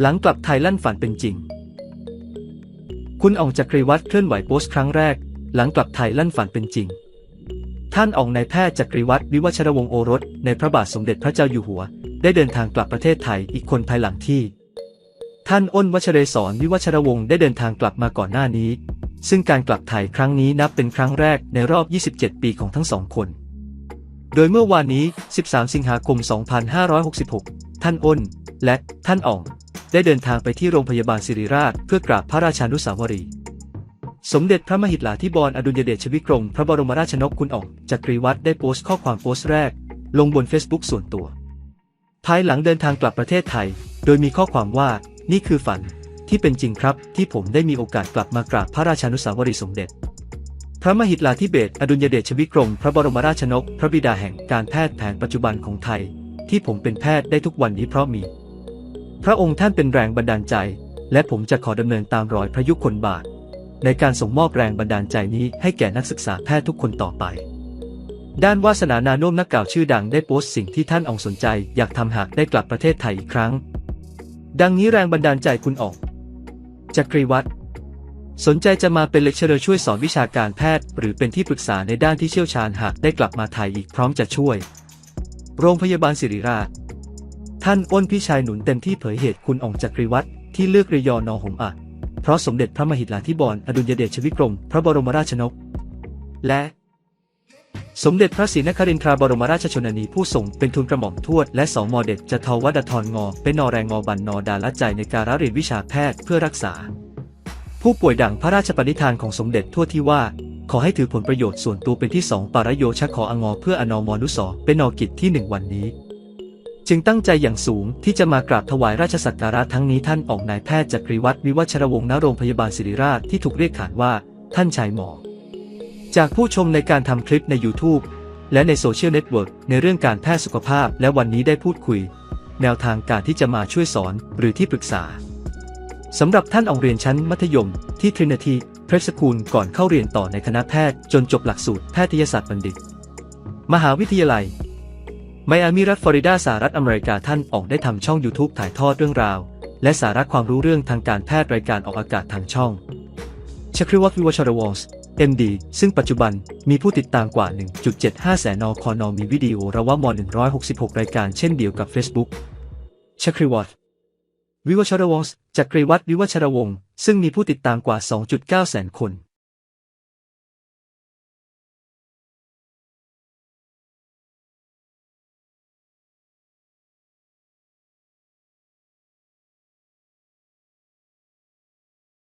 หลังกลับไทยลั่นฝันเป็นจริง คุณอองจักรีวัฒน์เคลื่อนไหวโพสต์ครั้งแรก หลังกลับไทยลั่นฝันเป็นจริง ท่านอองนายแพทย์จักรีวัฒน์วิวัชรวงศ์โอรส ในพระบาทสมเด็จพระเจ้าอยู่หัว ได้เดินทางกลับประเทศไทยอีกคนภายหลังที่ ท่านอ้นวัชเรศรวิวัชรวงศ์ได้เดินทางกลับมาก่อนหน้านี้ ซึ่งการกลับไทยครั้งนี้นับเป็นครั้งแรกในรอบ 27 ปีของทั้งสองคน โดยเมื่อวานนี้ 13 สิงหาคม 2566 ท่านอ้น และท่านอ่อง ได้เดินทางไปที่โรงพยาบาลศิริราชเพื่อกราบพระราชานุสาวรีย์สมเด็จพระมหิดลาธิบรอดุลยเดชชวิกรม พระบรมราชนกคุณอองจักรีวัฒน์ได้โพสต์ข้อความโพสต์แรก ลงบนเฟซบุ๊กส่วนตัว ภายหลังเดินทางกลับประเทศไทย โดยมีข้อความว่านี่คือฝันที่เป็นจริงครับ ที่ผมได้มีโอกาสกลับมากราบพระราชานุสาวรีย์สมเด็จ พระมหิดลาธิเบศอดุลยเดชชวิกรม พระบรมราชนก พระบิดาแห่งการแพทย์แผนปัจจุบันของไทย ที่ผมเป็นแพทย์ได้ทุกวันนี้เพราะมี พระองค์ท่านเป็นแรงบันดาลใจ และผมจะขอดำเนินตามรอยพระยุคลบาท ในการส่งมอบแรงบันดาลใจนี้ให้แก่นักศึกษาแพทย์ทุกคนต่อไป ด้านวาสนานานุ่มนักกล่าวชื่อดังได้โพสต์สิ่งที่ท่านอองสนใจ อยากทำหากได้กลับประเทศไทยอีกครั้ง ดังนี้แรงบันดาลใจคุณออกจักรีวัฒน์สนใจจะมาเป็นเลคเชอร์ช่วยสอนวิชาการแพทย์ หรือเป็นที่ปรึกษาในด้านที่เชี่ยวชาญหากได้กลับมาไทยอีกพร้อมจะช่วย โรงพยาบาลศิริราช ท่านอ้นพี่ชายหนุนเต็มที่เผยเหตุคุณอองจักรีวัฒน์ที่เลือกเรยอนอหงอัดเพราะสมเด็จพระมหิดลาธิบรอดุลยเดชชวิกรม พระบรมราชนก และ สมเด็จพระศรีนครินทราบรมราชชนนีผู้ทรงเป็นทุนกระหม่อมทวดและสองมอเด็ดจะทวัดทรงอ เป็นนอแรงงอบันนอดาละใจในการเรียนวิชาแพทย์เพื่อรักษา ผู้ป่วยดังพระราชปณิธานของสมเด็จทั่วที่ว่าขอให้ถือผลประโยชน์ส่วนตัวเป็นที่สองปารโยชะขอองอเพื่ออนอมอนุสรเป็นนอกิจที่หนึ่งวันนี้ จึงตั้งใจอย่างสูงที่จะมากราบถวายราชสักการะทั้งนี้ท่านออกนายแพทย์จักรีวัฒน์วิวัชรวงศ์ณโรงพยาบาลศิริราชที่ถูกเรียกขานว่า ท่านชายหมอ จากผู้ชมในการทำคลิปใน YouTube และในโซเชียลเน็ตเวิร์กในเรื่องการแพทย์สุขภาพ และวันนี้ได้พูดคุย แนวทางการที่จะมาช่วยสอนหรือที่ปรึกษาสำหรับท่านออกเรียนชั้นมัธยมที่ Trinity Prep School ก่อนเข้าเรียนต่อในคณะแพทย์จนจบหลักสูตรแพทยศาสตร์บัณฑิต มหาวิทยาลัย ไมอามีรัฐฟลอริดาสหรัฐอเมริกาท่านออกได้ทำช่อง YouTube ถ่ายทอดเรื่องราว และสาระความรู้เรื่องทางการแพทย์รายการออกอากาศทางช่องชัคริวัฒน์วิวัชรวงศ์ MD ซึ่งปัจจุบันมีผู้ติดตามกว่า 1.75 แสนนอคอนอมีวิดีโอระว่าม166 รายการเช่นเดียวกับ Facebook ชัคริวัฒน์วิวัชรวงศ์จักรีวัฒน์วิวัชรวงศ์ซึ่งมีผู้ติดตามกว่า 2.9 แสนคน